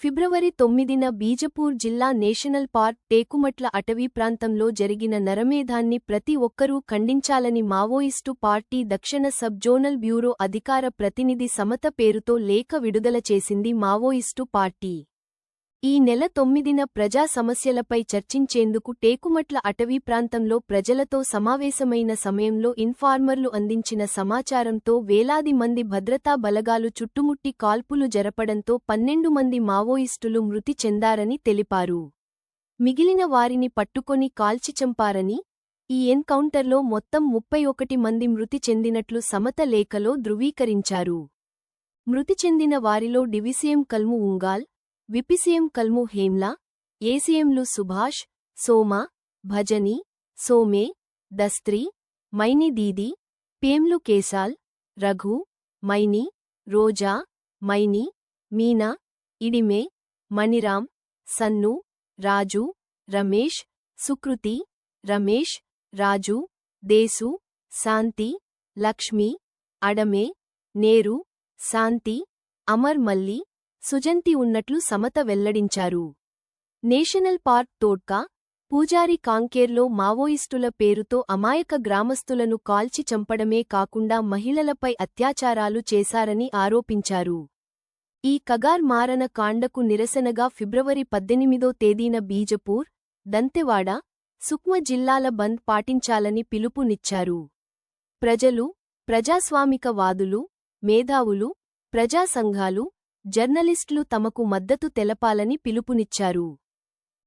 ఫిబ్రవరి తొమ్మిదిన బీజపూర్ జిల్లా national park Tekumatla అటవీ ప్రాంతంలో జరిగిన నరమేధాన్ని ప్రతి ఒక్కరూ ఖండించాలని మావోయిస్టు పార్టీ దక్షిణ సబ్ జోనల్ బ్యూరో అధికార ప్రతినిధి సమత పేరుతో లేఖ విడుదల చేసింది మావోయిస్టు పార్టీ. ఈ నెల తొమ్మిదిన ప్రజా సమస్యలపై చర్చించేందుకు టేకుమట్ల అటవీ ప్రాంతంలో ప్రజలతో సమావేశమైన సమయంలో ఇన్ఫార్మర్లు అందించిన సమాచారంతో వేలాది మంది భద్రతా బలగాలు చుట్టుముట్టి కాల్పులు జరపడంతో పన్నెండు మంది మావోయిస్టులు మృతి చెందారని తెలిపారు. మిగిలిన వారిని పట్టుకొని కాల్చి చంపారని ఈ ఎన్కౌంటర్లో మొత్తం ముప్పై ఒకటి మంది మృతి చెందినట్లు సమత లేఖలో ధృవీకరించారు. మృతి చెందిన వారిలో డివిసిఎం కల్ము ఉంగాల్ విపిసిఎం కల్ము హేమ్లా ఏసీఎంలు సుభాష్ సోమ భజని సోమే దస్త్రి మైని దీది పేమ్లు కేసాల్ రఘు మైని రోజా మైని మీనా ఇడిమే మణిరామ్ సన్ను రాజు రమేష్ సుకృతి రమేష్ రాజు దేసు శాంతి లక్ష్మి అడమే నేరు శాంతి అమర్ మల్లి సుజంతి ఉన్నట్లు సమత వెల్లడించారు. నేషనల్ పార్క్ తోడ్కా పూజారి కాంకేర్లో మావోయిస్టుల పేరుతో అమాయక గ్రామస్తులను కాల్చి చంపడమే కాకుండా మహిళలపై అత్యాచారాలు చేశారని ఆరోపించారు. ఈ కగార్ మారణ కాండకు నిరసనగా ఫిబ్రవరి పద్దెనిమిదో తేదీన బీజపూర్ దంతెవాడ సుక్మ జిల్లాల బంద్ పాటించాలని పిలుపునిచ్చారు. ప్రజలు ప్రజాస్వామికవాదులు మేధావులు ప్రజా సంఘాలు జర్నలిస్టులు తమకు మద్దతు తెలపాలని పిలుపునిచ్చారు.